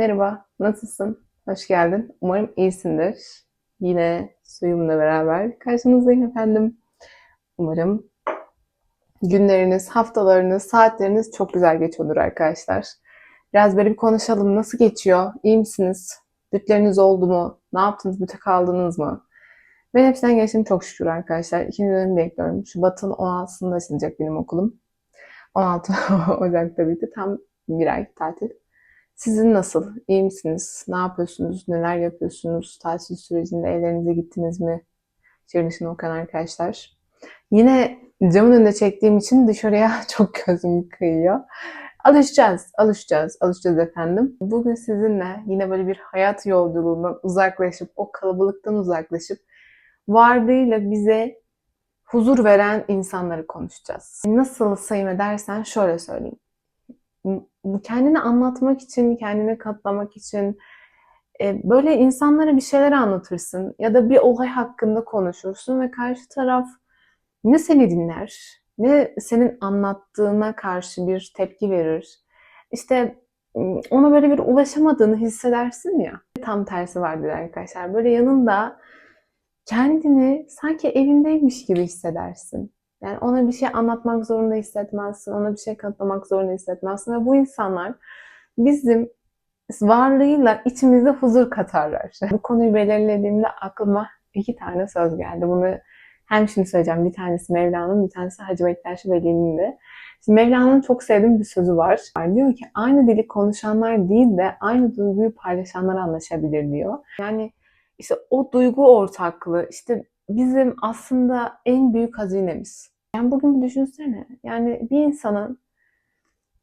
Merhaba, nasılsın? Hoş geldin. Umarım iyisindir. Yine suyumla beraber karşınızdayım efendim. Umarım günleriniz, haftalarınız, saatleriniz çok güzel geçiyordur arkadaşlar. Biraz böyle bir konuşalım. Nasıl geçiyor? İyi misiniz? Bütleriniz oldu mu? Ne yaptınız? Büte kaldınız mı? Ben hepsinden geçtim çok şükür arkadaşlar. İkinci dönemi bekliyorum. Şubat'ın 16'sında açılacak benim okulum. 16 Ocak'ta bitti. Tam bir ay tatil. Sizin nasıl? İyi misiniz? Ne yapıyorsunuz? Neler yapıyorsunuz? Tatil sürecinde evlerinize gittiniz mi? Dışına okuyan arkadaşlar. Yine camın önünde çektiğim için dışarıya çok gözüm kıyıyor. Alışacağız, alışacağız, alışacağız efendim. Bugün sizinle yine böyle bir hayat yolculuğundan uzaklaşıp, o kalabalıktan uzaklaşıp varlığıyla bize huzur veren insanları konuşacağız. Nasıl sayım edersen şöyle söyleyeyim kendini anlatmak için, kendini katlamak için e, böyle insanlara bir şeyler anlatırsın ya da bir olay hakkında konuşursun ve karşı taraf ne seni dinler, ne senin anlattığına karşı bir tepki verir. İşte ona böyle bir ulaşamadığını hissedersin ya. Tam tersi vardır arkadaşlar. Böyle yanında kendini sanki evindeymiş gibi hissedersin. Yani ona bir şey anlatmak zorunda hissetmezsin, ona bir şey kanıtlamak zorunda hissetmezsin ve bu insanlar bizim varlığıyla içimizde huzur katarlar. Bu konuyu belirlediğimde aklıma iki tane söz geldi. Bunu hem şimdi söyleyeceğim. Bir tanesi Mevlana'nın, bir tanesi Hacı Bektaş Veli'nin de. Şimdi Mevlana'nın çok sevdiğim bir sözü var. Diyor ki aynı dili konuşanlar değil de aynı duyguyu paylaşanlar anlaşabilir diyor. Yani işte o duygu ortaklığı, işte bizim aslında en büyük hazinemiz. Yani bugün bir düşünsene. Yani bir insanın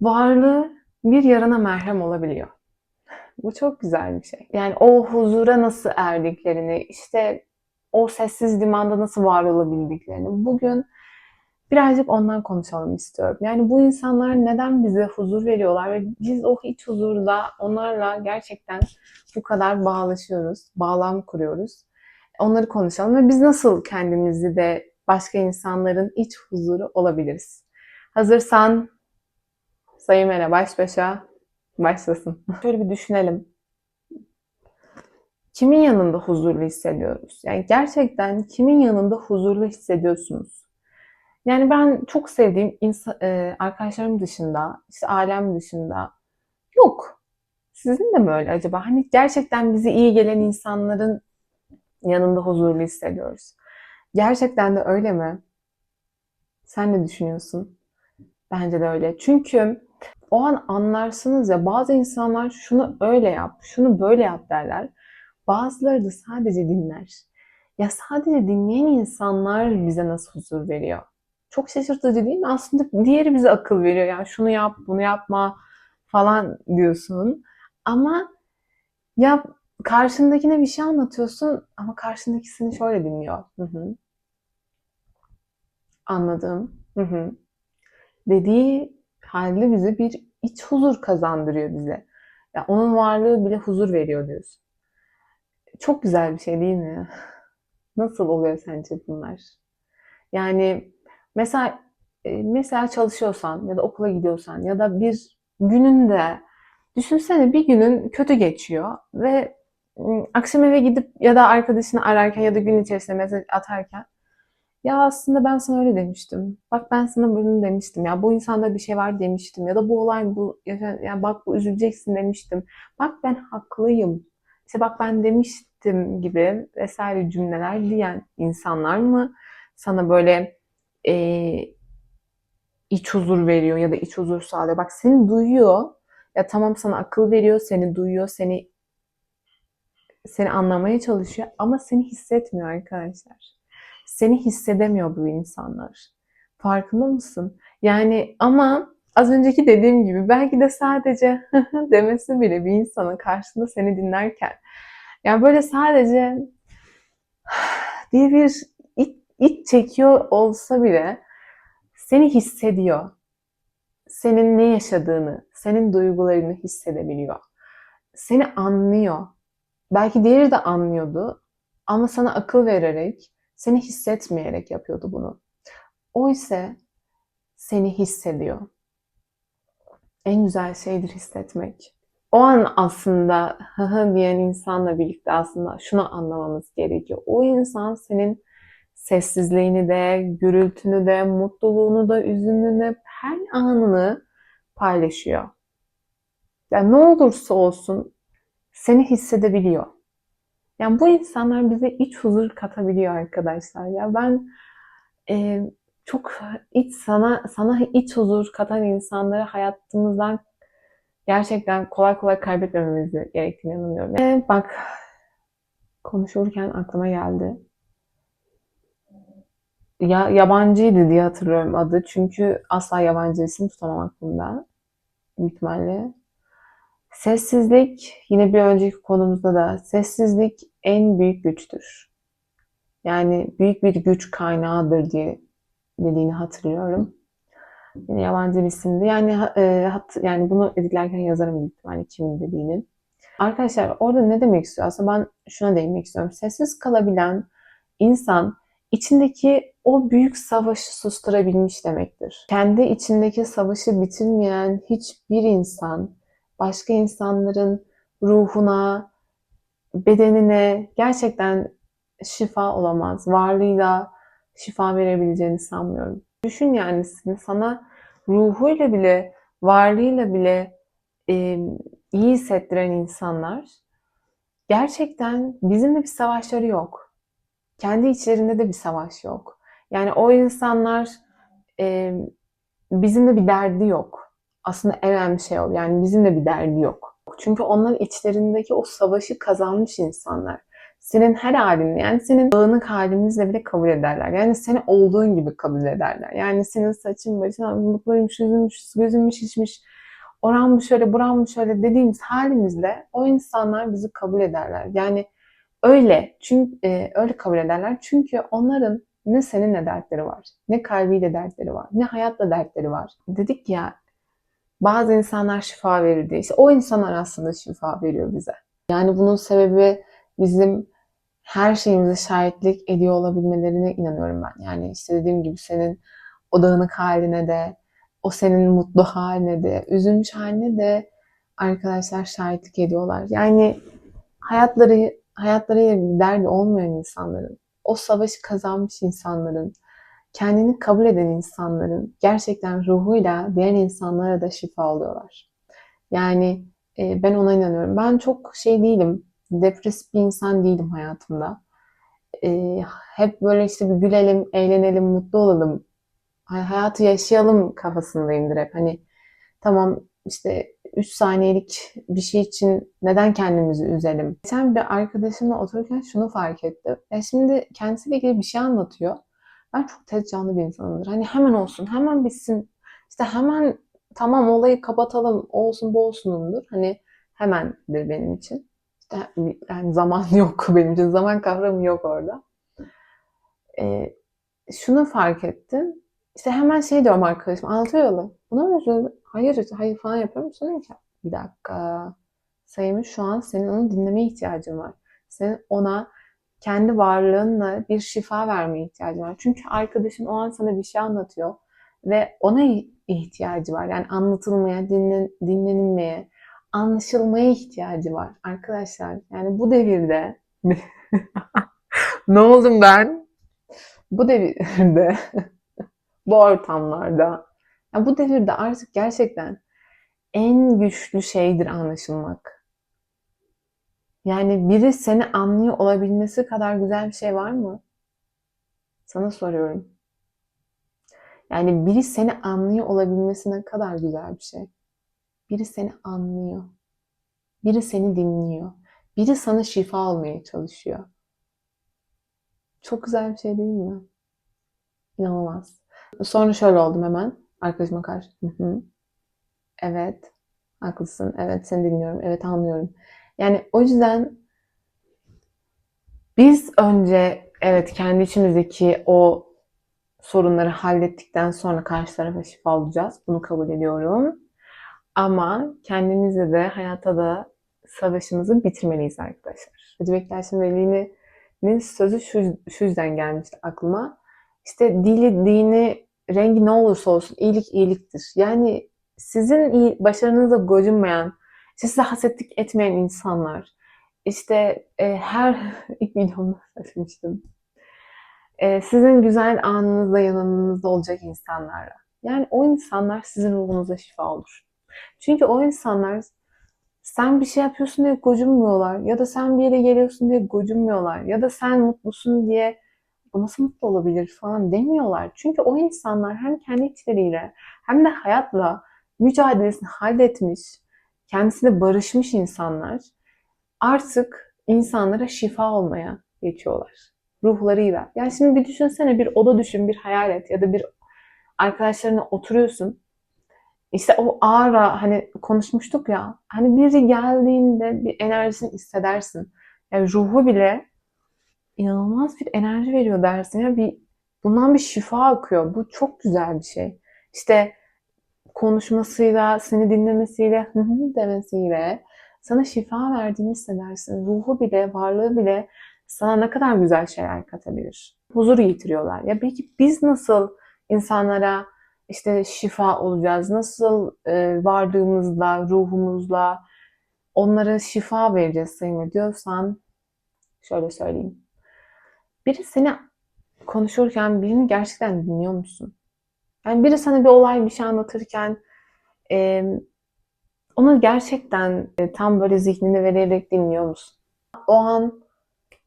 varlığı bir yarana merhem olabiliyor. Bu çok güzel bir şey. Yani o huzura nasıl erdiklerini, işte o sessiz limanda nasıl var olabildiklerini bugün birazcık ondan konuşalım istiyorum. Yani bu insanlar neden bize huzur veriyorlar ve biz o hiç huzurda onlarla gerçekten bu kadar bağlaşıyoruz, bağlam kuruyoruz. Onları konuşalım ve biz nasıl kendimizi de başka insanların iç huzuru olabiliriz. Hazırsan sayım ele baş başa başlasın. Şöyle bir düşünelim. Kimin yanında huzurlu hissediyoruz? Yani gerçekten kimin yanında huzurlu hissediyorsunuz? Yani ben çok sevdiğim insan, e, arkadaşlarım dışında, işte ailem dışında yok. Sizin de mi öyle acaba? Hani gerçekten bize iyi gelen insanların yanında huzurlu hissediyoruz. Gerçekten de öyle mi? Sen ne düşünüyorsun? Bence de öyle. Çünkü o an anlarsınız ya bazı insanlar şunu öyle yap, şunu böyle yap derler. Bazıları da sadece dinler. Ya sadece dinleyen insanlar bize nasıl huzur veriyor? Çok şaşırtıcı değil mi? Aslında diğeri bize akıl veriyor. Yani şunu yap, bunu yapma falan diyorsun. Ama ya karşındakine bir şey anlatıyorsun ama karşındakisini şöyle dinliyor. Hı hı. Anladım. Hı hı. Dediği halde bize bir iç huzur kazandırıyor bize. Ya onun varlığı bile huzur veriyor diyorsun. Çok güzel bir şey değil mi? Nasıl oluyor sence bunlar? Yani mesela e, mesela çalışıyorsan ya da okula gidiyorsan ya da bir gününde düşünsene bir günün kötü geçiyor ve akşam eve gidip ya da arkadaşını ararken ya da gün içerisinde mesaj atarken ya aslında ben sana öyle demiştim. Bak ben sana bunu demiştim. Ya bu insanda bir şey var demiştim. Ya da bu olay bu ya bak bu üzüleceksin demiştim. Bak ben haklıyım. İşte bak ben demiştim gibi vesaire cümleler diyen insanlar mı sana böyle e, iç huzur veriyor ya da iç huzur sağlıyor. Bak seni duyuyor. Ya tamam sana akıl veriyor, seni duyuyor, seni seni anlamaya çalışıyor ama seni hissetmiyor arkadaşlar. Seni hissedemiyor bu insanlar. Farkında mısın? Yani ama az önceki dediğim gibi belki de sadece demesi bile bir insanın karşısında seni dinlerken yani böyle sadece diye bir iç, iç çekiyor olsa bile seni hissediyor. Senin ne yaşadığını, senin duygularını hissedebiliyor. Seni anlıyor. Belki diğeri de anlıyordu ama sana akıl vererek, seni hissetmeyerek yapıyordu bunu. O ise seni hissediyor. En güzel şeydir hissetmek. o an aslında hı hı diyen insanla birlikte aslında şunu anlamamız gerekiyor. O insan senin sessizliğini de, gürültünü de, mutluluğunu da, üzününü de, her anını paylaşıyor. Yani ne olursa olsun seni hissedebiliyor. Yani bu insanlar bize iç huzur katabiliyor arkadaşlar. Ya ben e, çok iç sana sana iç huzur katan insanları hayatımızdan gerçekten kolay kolay kaybetmememiz gerektiğini inanıyorum. E, bak konuşurken aklıma geldi. Ya yabancıydı diye hatırlıyorum adı. Çünkü asla yabancı isim tutamam aklımda. Büyük. Sessizlik yine bir önceki konumuzda da sessizlik en büyük güçtür. Yani büyük bir güç kaynağıdır diye dediğini hatırlıyorum. Yine yabancı bir isimdi. Yani e, hat, yani bunu editlerken yazarım büyük ihtimalle kimin dediğini. Arkadaşlar orada ne demek istiyor? Aslında ben şuna değinmek istiyorum. Sessiz kalabilen insan içindeki o büyük savaşı susturabilmiş demektir. Kendi içindeki savaşı bitirmeyen hiçbir insan başka insanların ruhuna, bedenine gerçekten şifa olamaz. Varlığıyla şifa verebileceğini sanmıyorum. Düşün yani sana ruhuyla bile, varlığıyla bile e, iyi hissettiren insanlar gerçekten bizimle bir savaşları yok. Kendi içlerinde de bir savaş yok. Yani o insanlar e, bizimle bir derdi yok. Aslında en önemli şey o. Yani bizimle bir derdi yok. Çünkü onlar içlerindeki o savaşı kazanmış insanlar. Senin her halini yani senin dağınık halinizle bile kabul ederler. Yani seni olduğun gibi kabul ederler. Yani senin saçın başın mutluymuş, üzülmüş, gözün şişmiş, oran mı şöyle, buran mı şöyle dediğimiz halimizle o insanlar bizi kabul ederler. Yani öyle çünkü e, öyle kabul ederler. Çünkü onların ne seninle dertleri var, ne kalbiyle dertleri var, ne hayatla dertleri var. Dedik ya bazı insanlar şifa verir diye. İşte o insanlar aslında şifa veriyor bize. Yani bunun sebebi bizim her şeyimize şahitlik ediyor olabilmelerine inanıyorum ben. Yani işte dediğim gibi senin o dağınık haline de, o senin mutlu haline de, üzülmüş haline de arkadaşlar şahitlik ediyorlar. Yani hayatları hayatlarıyla bir derdi olmayan insanların, o savaşı kazanmış insanların, kendini kabul eden insanların gerçekten ruhuyla diğer insanlara da şifa oluyorlar. Yani e, ben ona inanıyorum. Ben çok şey değilim, depresif bir insan değilim hayatımda. E, hep böyle işte bir gülelim, eğlenelim, mutlu olalım, hayatı yaşayalım kafasındayımdır hep. Hani tamam işte 3 saniyelik bir şey için neden kendimizi üzelim? Geçen bir arkadaşımla otururken şunu fark ettim. Ya şimdi kendisiyle ilgili bir şey anlatıyor. Ben çok tez canlı bir insanımdır. Hani hemen olsun, hemen bitsin. İşte hemen tamam olayı kapatalım, olsun bu olsunumdur. Hani hemendir benim için. İşte yani zaman yok benim için. Zaman kavramı yok orada. Ee, şunu fark ettim. İşte hemen şey diyorum arkadaşım anlatıyor. Buna mı üzüldün? Hayır, hayır falan yapıyorum. Sonra ki bir dakika. Sayımız şu an senin onu dinlemeye ihtiyacın var. Senin ona kendi varlığınla bir şifa vermeye ihtiyacın var. Çünkü arkadaşın o an sana bir şey anlatıyor ve ona ihtiyacı var. Yani anlatılmaya, dinlen, dinlenilmeye, anlaşılmaya ihtiyacı var. Arkadaşlar yani bu devirde ne oldum ben? Bu devirde bu ortamlarda yani bu devirde artık gerçekten en güçlü şeydir anlaşılmak. Yani biri seni anlıyor olabilmesi kadar güzel bir şey var mı? Sana soruyorum. Yani biri seni anlıyor olabilmesi ne kadar güzel bir şey. Biri seni anlıyor. Biri seni dinliyor. Biri sana şifa almaya çalışıyor. Çok güzel bir şey değil mi? İnanılmaz. Sonra şöyle oldum hemen arkadaşıma karşı. Hı hı. Evet, haklısın. Evet, seni dinliyorum. Evet, anlıyorum. Yani o yüzden biz önce evet kendi içimizdeki o sorunları hallettikten sonra karşı tarafa şifa olacağız. Bunu kabul ediyorum. Ama kendimizle de hayata da savaşımızı bitirmeliyiz arkadaşlar. Hacı Bektaş Veli'nin sözü şu, şu yüzden gelmişti aklıma. İşte dili, dini, rengi ne olursa olsun iyilik iyiliktir. Yani sizin iyi, başarınızla gocunmayan, işte size hasetlik etmeyen insanlar, işte e, her ilk videomda söylemiştim. E, sizin güzel anınızda yanınızda olacak insanlarla. Yani o insanlar sizin ruhunuza şifa olur. Çünkü o insanlar sen bir şey yapıyorsun diye gocunmuyorlar ya da sen bir yere geliyorsun diye gocunmuyorlar ya da sen mutlusun diye bu nasıl mutlu olabilir falan demiyorlar. Çünkü o insanlar hem kendi içleriyle hem de hayatla mücadelesini halletmiş, kendisiyle barışmış insanlar artık insanlara şifa olmaya geçiyorlar. Ruhlarıyla. Yani şimdi bir düşünsene bir oda düşün, bir hayal et ya da bir arkadaşlarına oturuyorsun. İşte o ağra hani konuşmuştuk ya hani biri geldiğinde bir enerjisini hissedersin. Yani ruhu bile inanılmaz bir enerji veriyor dersin ya bir bundan bir şifa akıyor. Bu çok güzel bir şey. İşte konuşmasıyla, seni dinlemesiyle, demesiyle sana şifa verdiğini hissedersin. Ruhu bile, varlığı bile sana ne kadar güzel şeyler katabilir. Huzur getiriyorlar. Ya peki biz nasıl insanlara işte şifa olacağız? Nasıl e, varlığımızla, ruhumuzla onlara şifa vereceğiz Sayın diyorsan şöyle söyleyeyim. Biri seni konuşurken birini gerçekten dinliyor musun? Yani biri sana bir olay bir şey anlatırken e, onu gerçekten e, tam böyle zihnini vererek dinliyor musun? O an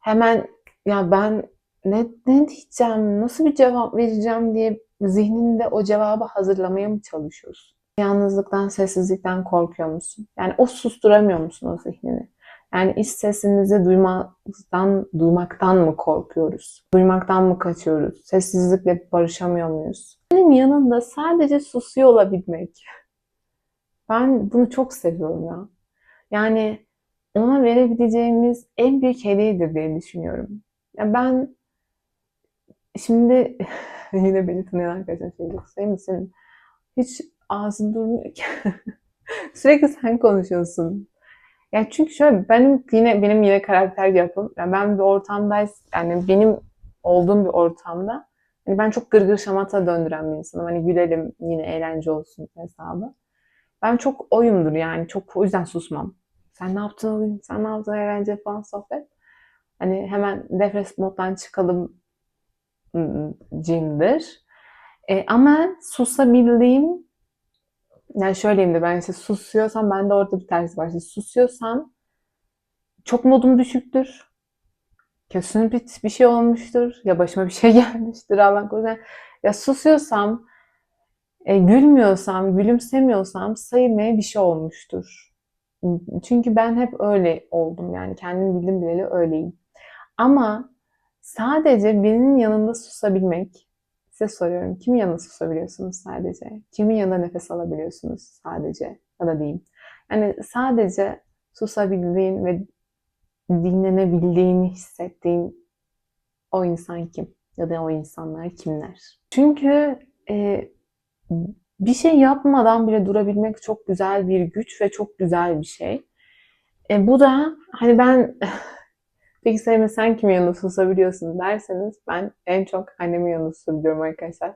hemen ya ben ne, ne diyeceğim, nasıl bir cevap vereceğim diye zihninde o cevabı hazırlamaya mı çalışıyorsun? Yalnızlıktan, sessizlikten korkuyor musun? Yani o susturamıyor musun o zihnini? Yani iç sesimizi duymaktan, duymaktan mı korkuyoruz? Duymaktan mı kaçıyoruz? Sessizlikle barışamıyor muyuz? Benim yanında sadece susuyor olabilmek. Ben bunu çok seviyorum ya. Yani ona verebileceğimiz en büyük hediyedir diye düşünüyorum. Ya ben şimdi yine beni tanıyan arkadaşlar şey. Sen misin? Hiç ağzın durmuyor ki. Sürekli sen konuşuyorsun. Ya çünkü şöyle benim yine benim yine karakter yapım. Yani ben bir ortamdayız yani benim olduğum bir ortamda hani ben çok gırgır şamata döndüren bir insanım. Hani gülelim yine eğlence olsun hesabı. Ben çok oyumdur yani. Çok o yüzden susmam. Sen ne yaptın oyun? Sen ne yaptın eğlence falan sohbet. Hani hemen defres moddan çıkalım cimdir. E, ama susabildiğim yani şöyleyim de ben işte susuyorsam ben de orada bir tersi var. İşte susuyorsam çok modum düşüktür. Kesin bir, bir şey olmuştur. Ya başıma bir şey gelmiştir Allah korusun. Ya susuyorsam e, gülmüyorsam, gülümsemiyorsam sayılmaya bir şey olmuştur. Çünkü ben hep öyle oldum yani kendim bildim bileli öyleyim. Ama sadece birinin yanında susabilmek, size soruyorum kimin yanında susabiliyorsunuz sadece? Kimin yanında nefes alabiliyorsunuz sadece? Ya da diyeyim. Yani sadece susabildiğin ve dinlenebildiğini hissettiğin o insan kim? Ya da o insanlar kimler? Çünkü e, bir şey yapmadan bile durabilmek çok güzel bir güç ve çok güzel bir şey. E, bu da hani ben peki Sevme sen kimin yanında susabiliyorsun derseniz ben en çok annemin yanında susabiliyorum arkadaşlar.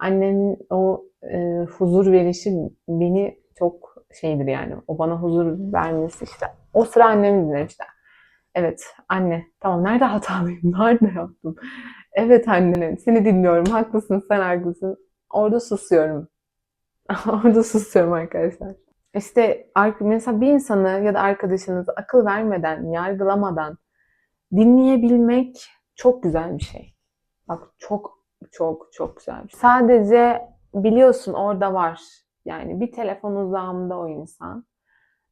Annemin o e, huzur verişi beni çok şeydir yani. O bana huzur vermesi işte. O sıra annemi dinlerim işte. Evet anne tamam nerede hatalıyım? Nerede yaptım? Evet anne seni dinliyorum. Haklısın sen haklısın. Orada susuyorum. Orada susuyorum arkadaşlar. İşte mesela bir insanı ya da arkadaşınızı akıl vermeden, yargılamadan dinleyebilmek çok güzel bir şey. Bak çok çok çok güzel şey. Sadece biliyorsun orada var. Yani bir telefon uzağında o insan.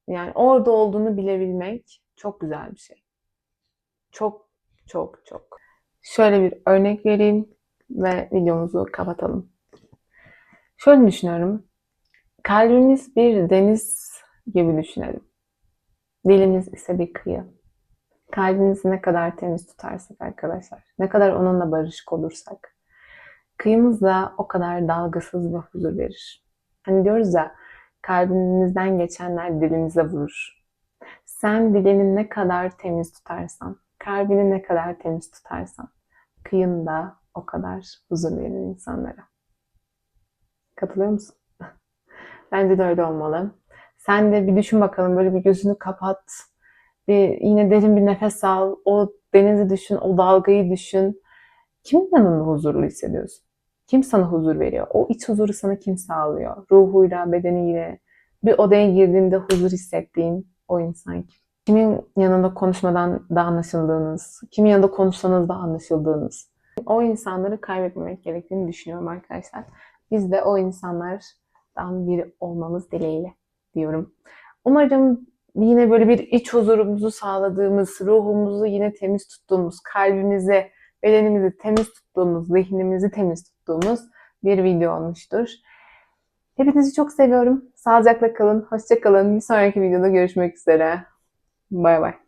Yani orada olduğunu bilebilmek çok güzel bir şey. Çok çok çok. Şöyle bir örnek vereyim ve videomuzu kapatalım. Şöyle düşünüyorum. Kalbimiz bir deniz gibi düşünelim. Dilimiz ise bir kıyı. Kalbimizi ne kadar temiz tutarsak arkadaşlar, ne kadar onunla barışık olursak, kıyımız da o kadar dalgasız ve huzur verir. Hani diyoruz ya, kalbimizden geçenler dilimize vurur. Sen dilini ne kadar temiz tutarsan, kalbini ne kadar temiz tutarsan, kıyın da o kadar huzur verir insanlara. Katılıyor musun? Bence de öyle olmalı. Sen de bir düşün bakalım. Böyle bir gözünü kapat. Bir, yine derin bir nefes al. O denizi düşün. O dalgayı düşün. Kimin yanında huzurlu hissediyorsun? Kim sana huzur veriyor? O iç huzuru sana kim sağlıyor? Ruhuyla, bedeniyle. Bir odaya girdiğinde huzur hissettiğin o insan kim? Kimin yanında konuşmadan da anlaşıldığınız, kimin yanında konuşsanız da anlaşıldığınız. O insanları kaybetmemek gerektiğini düşünüyorum arkadaşlar. Biz de o insanlardan biri olmamız dileğiyle diyorum. Umarım yine böyle bir iç huzurumuzu sağladığımız, ruhumuzu yine temiz tuttuğumuz, kalbimizi, bedenimizi temiz tuttuğumuz, zihnimizi temiz tuttuğumuz bir video olmuştur. Hepinizi çok seviyorum. Sağlıcakla kalın, hoşça kalın. Bir sonraki videoda görüşmek üzere. Бай-бай.